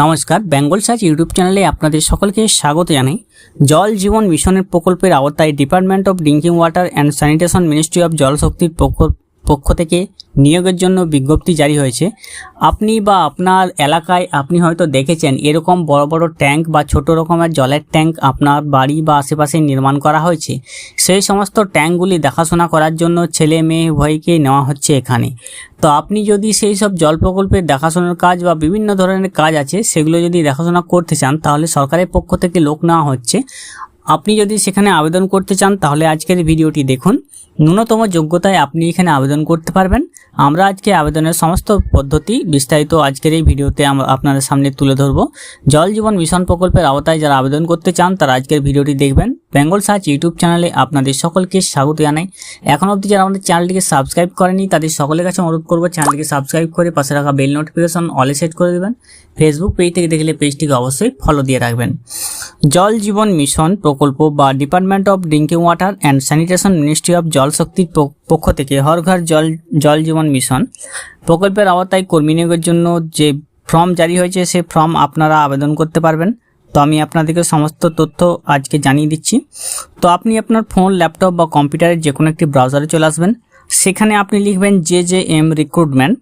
নমস্কার, Bengal search YouTube চ্যানেলে আপনাদের সকলকে স্বাগত জানাই। জল জীবন মিশনের প্রকল্পের আওতায় department of drinking water and sanitation ministry of জলশক্তির পক্ষ থেকে নিয়োগের জন্য বিজ্ঞপ্তি জারি হয়েছে। আপনি বা আপনার এলাকায় আপনি হয়তো দেখেছেন এরকম বড় বড় ট্যাঙ্ক বা ছোট রকমের জলের ট্যাঙ্ক আপনার বাড়ি বা আশেপাশে নির্মাণ করা হয়েছে। সেই সমস্ত ট্যাঙ্কগুলি দেখাশোনা করার জন্য ছেলে মেয়ে উভয়কেই নেওয়া হচ্ছে এখানে। তো আপনি যদি সেই সব জল প্রকল্পের দেখাশোনার কাজ বা বিভিন্ন ধরনের কাজ আছে, সেগুলো যদি দেখাশোনা করতে চান, তাহলে সরকারের পক্ষ থেকে লোক নেওয়া হচ্ছে। আপনি যদি সেখানে আবেদন করতে চান, তাহলে আজকের ভিডিওটি দেখুন। ন্যূনতম যোগ্যতায় আপনি এখানে আবেদন করতে পারবেন। আমরা আজকে আবেদনের সমস্ত পদ্ধতি বিস্তারিত আজকের এই ভিডিওতে আমরা আপনাদের সামনে তুলে ধরব। জল জীবন মিশন প্রকল্পের আওতায় যারা আবেদন করতে চান, তারা আজকের ভিডিওটি দেখবেন। বেঙ্গল সার্চ ইউটিউব চ্যানেলে আপনাদের সকলকে স্বাগত জানাই। এখন অবধি যারা আমাদের চ্যানেলটিকে সাবস্ক্রাইব করেনি তাদের সকলের কাছে অনুরোধ করব চ্যানেলটিকে সাবস্ক্রাইব করে পাশে রাখা বেল নোটিফিকেশন অলে সেট করে দেবেন। ফেসবুক পেজ থেকে দেখলে পেজটিকে অবশ্যই ফলো দিয়ে রাখবেন। জল জীবন মিশন প্রকল্প বা department of drinking water and sanitation ministry of Jal শক্তির পক্ষ থেকে হর ঘর জল জল জীবন মিশন প্রকল্পের আওতায় কর্মী নিয়োগের জন্য যে ফর্ম জারি হয়েছে, সে ফর্ম আপনারা আবেদন করতে পারবেন। তো আমি আপনাদেরকে সমস্ত তথ্য আজকে জানিয়ে দিচ্ছি। তো আপনি আপনার ফোন, ল্যাপটপ বা কম্পিউটারের যে কোনো একটি ব্রাউজারে চলে আসবেন। সেখানে আপনি লিখবেন J J M recruitment.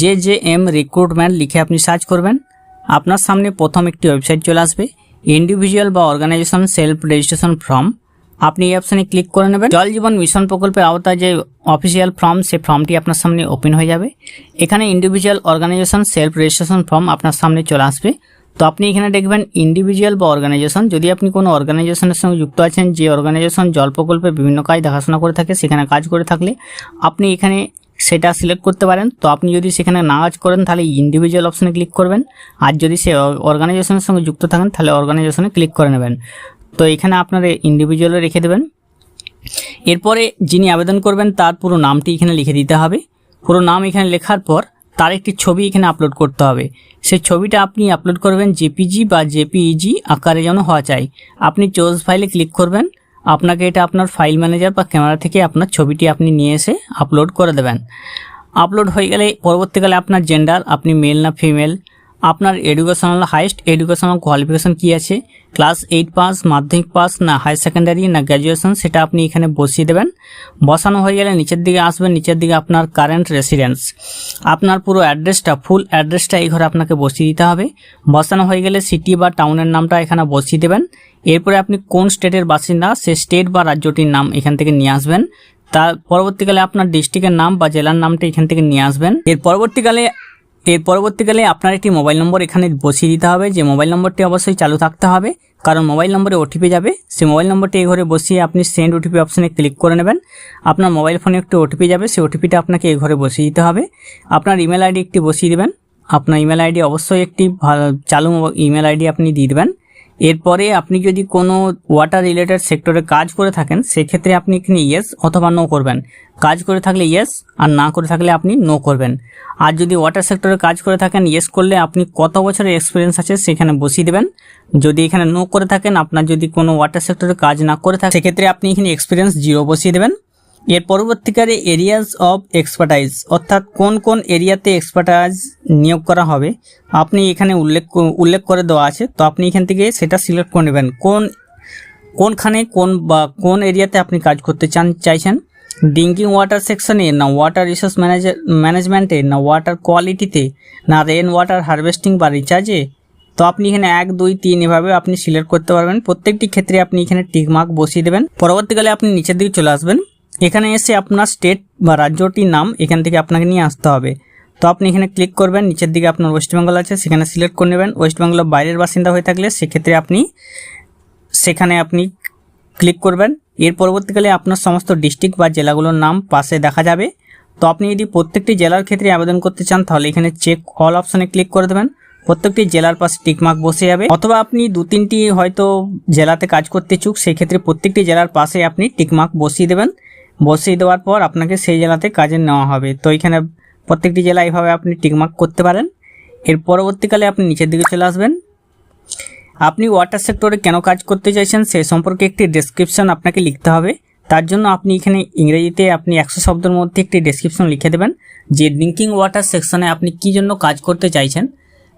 J J M recruitment লিখে আপনি সার্চ করবেন। আপনার সামনে প্রথম একটি ওয়েবসাইট চলে আসবে। ইন্ডিভিজুয়াল বা অর্গানাইজেশন সেলফ রেজিস্ট্রেশন ফর্ম। আপনি এই অপশানে ক্লিক করে নেবেন। জল জীবন মিশন প্রকল্পের আওতায় যে অফিসিয়াল ফর্ম সেই ফর্মটি আপনার সামনে ওপেন হয়ে যাবে। এখানে individual organisation self registration form আপনার সামনে চলে আসবে। তো আপনি এখানে দেখবেন ইন্ডিভিজুয়াল বা অর্গানাইজেশন যদি আপনি কোনো অর্গানাইজেশনের সঙ্গে যুক্ত আছেন, যে অর্গানাইজেশন জল প্রকল্পে বিভিন্ন কাজ দেখাশোনা করে থাকে, সেখানে কাজ করে থাকলে আপনি এখানে সেটা সিলেক্ট করতে পারেন। তো আপনি যদি সেখানে না কাজ করেন, তাহলে ইন্ডিভিজুয়াল অপশানে ক্লিক করবেন। আর যদি সে অর্গানাইজেশনের সঙ্গে যুক্ত থাকেন, তাহলে অর্গানাইজেশনে ক্লিক করে নেবেন। তো এখানে আপনার ইন্ডিভিজুয়ালে রেখে দেবেন। এরপরে যিনি আবেদন করবেন, তার পুরো নামটি এখানে লিখে দিতে হবে। পুরো নাম এখানে লেখার পর তার একটি ছবি এখানে আপলোড করতে হবে। সেই ছবিটা আপনি আপলোড করবেন জেপিজি বা জেপিইজি আকারে যেন হওয়া চাই। আপনি চোজ ফাইলে ক্লিক করবেন। আপনাকে এটা আপনার ফাইল ম্যানেজার বা ক্যামেরা থেকে আপনার ছবিটি আপনি নিয়ে এসে আপলোড করে দেবেন। আপলোড হয়ে গেলে পরবর্তীকালে আপনার জেন্ডার আপনি মেল না ফিমেল আপনার এডুকেশনাল হাইস্ট এডুকেশনাল কোয়ালিফিকেশন কী আছে? ক্লাস এইট পাস মাধ্যমিক পাস না হায়ার সেকেন্ডারি না গ্র্যাজুয়েশন সেটা আপনি এখানে বসিয়ে দেবেন। বসানো হয়ে গেলে নিচের দিকে আসবেন, নিচের দিকে আপনার কারেন্ট রেসিডেন্স আপনার পুরো অ্যাড্রেসটা ফুল অ্যাড্রেসটা এই ঘরে আপনাকে বসিয়ে দিতে হবে। বসানো হয়ে গেলে সিটি বা টাউনের নামটা এখানে বসিয়ে দেবেন। এরপরে আপনি কোন স্টেটের বাসিন্দা সে স্টেট বা রাজ্যটির নাম এখান থেকে নিয়ে আসবেন। তার পরবর্তীকালে আপনার ডিস্ট্রিক্টের নাম বা জেলার নামটা এখান থেকে নিয়ে আসবেন। এর পরবর্তীকালে এর পরবর্তীকালে আপনার একটি মোবাইল নম্বর এখানে বসিয়ে দিতে হবে। যে মোবাইল নম্বরটি অবশ্যই চালু থাকতে হবে, কারণ মোবাইল নম্বরে ওটিপি যাবে। সেই মোবাইল নম্বরটি এই ঘরে বসিয়ে আপনি সেন্ড ওটিপি অপশানে ক্লিক করে নেবেন। আপনার মোবাইল ফোনে একটি ওটিপি যাবে, সেই ওটিপিটা আপনাকে এই ঘরে বসিয়ে দিতে হবে। আপনার ইমেল আইডি একটি বসিয়ে দেবেন। আপনার ইমেল আইডি অবশ্যই একটি ভালো- চালু ইমেল আইডি আপনি দিয়ে দেবেন। এরপরে আপনি যদি কোনো ওয়াটার রিলেটেড সেক্টরে কাজ করে থাকেন, সেক্ষেত্রে আপনি এখানে ইয়েস অথবা নো করবেন। কাজ করে থাকলে ইয়েস আর না করে থাকলে আপনি নো করবেন। আর যদি ওয়াটার সেক্টরে কাজ করে থাকেন ইয়েস করলে আপনি কত বছরের এক্সপিরিয়েন্স আছে সেখানে বসিয়ে দেবেন। যদি এখানে নো করে থাকেন, আপনার যদি কোনো ওয়াটার সেক্টরে কাজ না করে থাকে, সেক্ষেত্রে আপনি এখানে এক্সপিরিয়েন্স জিরো বসিয়ে দেবেন। এর পরবর্তীকালে এরিয়াস অফ এক্সপার্টাইজ অর্থাৎ কোন কোন এরিয়াতে এক্সপার্টাইজ নিয়োগ করা হবে, আপনি এখানে উল্লেখ উল্লেখ করে দেওয়া আছে, তো আপনি এখান থেকে সেটা সিলেক্ট করে নেবেন। কোন, কোনখানে কোন বা কোন এরিয়াতে আপনি কাজ করতে চান, চাইছেন? ড্রিঙ্কিং ওয়াটার সেকশনে না ওয়াটার রিসোর্স ম্যানেজার ম্যানেজমেন্টে না ওয়াটার কোয়ালিটিতে না রেন ওয়াটার হারভেস্টিং বা রিচার্জে তো আপনি এখানে এক, দুই, তিন এভাবে আপনি সিলেক্ট করতে পারবেন। প্রত্যেকটি ক্ষেত্রে আপনি এখানে টিকমার্ক বসিয়ে দেবেন। পরবর্তীকালে আপনি নিচের দিকে চলে আসবেন। এখানে এসে আপনার স্টেট বা রাজ্যটির নাম এখান থেকে আপনাকে নিয়ে আসতে হবে। তো আপনি এখানে ক্লিক করবেন, নিচের দিকে আপনার ওয়েস্ট বেঙ্গল আছে, সেখানে সিলেক্ট করে নেবেন। ওয়েস্ট বেঙ্গলের বাইরের বাসিন্দা হয়ে থাকলে সেক্ষেত্রে আপনি সেখানে আপনি ক্লিক করবেন। এর পরবর্তীকালে আপনার সমস্ত ডিস্ট্রিক্ট বা জেলাগুলোর নাম পাশে দেখা যাবে। তো আপনি যদি প্রত্যেকটি জেলার ক্ষেত্রে আবেদন করতে চান, তাহলে এখানে চেক অল অপশানে ক্লিক করে দেবেন। প্রত্যেকটি জেলার পাশে টিকমার্ক বসে যাবে। অথবা আপনি দু তিনটি হয়তো জেলাতে কাজ করতে চুক সেক্ষেত্রে প্রত্যেকটি জেলার পাশে আপনি টিকমার্ক বসিয়ে দেবেন। বসিয়ে দেওয়ার পর আপনাকে সেই জেলাতে কাজে নেওয়া হবে। তো এখানে প্রত্যেকটি জেলা এইভাবে আপনি টিকমার্ক করতে পারেন। এর পরবর্তীকালে আপনি নিচের দিকে চলে আসবেন। আপনি ওয়াটার সেক্টরে কেন কাজ করতে চাইছেন সে সম্পর্কে একটি ডেসক্রিপশন আপনাকে লিখতে হবে। তার জন্য আপনি এখানে ইংরেজিতে আপনি একশো শব্দের মধ্যে একটি ডেসক্রিপশন লিখে দেবেন, যে ড্রিঙ্কিং ওয়াটার সেকশনে আপনি কী জন্য কাজ করতে চাইছেন।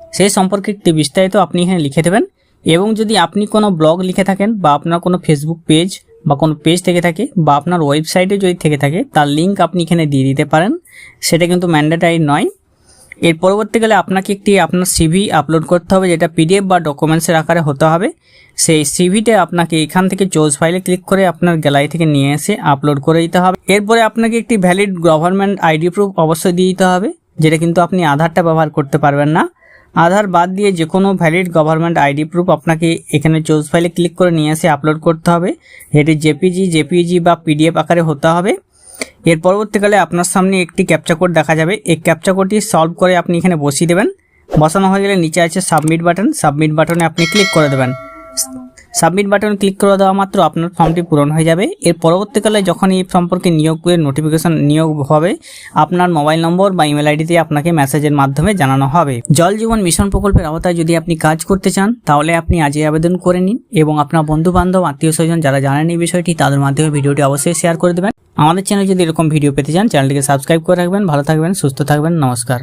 সেই সম্পর্কে একটি বিস্তারিত আপনি এখানে লিখে দেবেন। এবং যদি আপনি কোনো ব্লগ লিখে থাকেন বা আপনার কোনো ফেসবুক পেজ বা কোনো পেজ থেকে থাকে বা আপনার ওয়েবসাইটে যদি থেকে থাকে, তার লিঙ্ক আপনি এখানে দিয়ে দিতে পারেন। সেটা কিন্তু ম্যান্ডেটারি নয়। এর পরবর্তীকালে আপনাকে একটি আপনার সিভি আপলোড করতে হবে, যেটা পিডিএফ বা ডকুমেন্টসের আকারে হতে হবে। সেই সিভিটা আপনাকে এখান থেকে চোজ ফাইলে ক্লিক করে আপনার গ্যালারি থেকে নিয়ে এসে আপলোড করে দিতে হবে। এরপরে আপনাকে একটি ভ্যালিড গভর্নমেন্ট আইডি প্রুফ অবশ্যই দিয়ে দিতে হবে, যেটা কিন্তু আপনি আধারটা ব্যবহার করতে পারবেন না। আধার বাদ দিয়ে যে কোনো ভ্যালিড গভর্নমেন্ট আইডি প্রুফ আপনাকে এখানে চোজ ফাইলে ক্লিক করে নিয়ে এসে আপলোড করতে হবে। এটি জেপিজি জেপিজি বা পিডিএফ আকারে হতে হবে। এর পরবর্তীকালে আপনার সামনে একটি ক্যাপচা কোড দেখা যাবে। এই ক্যাপচা কোডটি সলভ করে আপনি এখানে বসিয়ে দেবেন। বসানো হয়ে গেলে নিচে আছে সাবমিট বাটন সাবমিট বাটনে আপনি ক্লিক করে দেবেন। সাবমিট বাটন ক্লিক করে দেওয়া মাত্র আপনার ফর্মটি পূরণ হয়ে যাবে। এর পরবর্তীকালে যখন এই সম্পর্কে নিয়োগের নোটিফিকেশন নিয়োগ হবে, আপনার মোবাইল নম্বর বা ইমেল আইডিতে আপনাকে মেসেজের মাধ্যমে জানানো হবে। জল জীবন মিশন প্রকল্পের আওতায় যদি আপনি কাজ করতে চান, তাহলে আপনি আজই আবেদন করে নিন এবং আপনার বন্ধু বান্ধব আত্মীয় স্বজন যারা জানেন এই বিষয়টি, তাদের মাধ্যমে ভিডিওটি অবশ্যই শেয়ার করে দেবেন। আমাদের চ্যানেল যদি এরকম ভিডিও পেতে চান চ্যানেলটিকে সাবস্ক্রাইব করে রাখবেন। ভালো থাকবেন, সুস্থ থাকবেন। নমস্কার।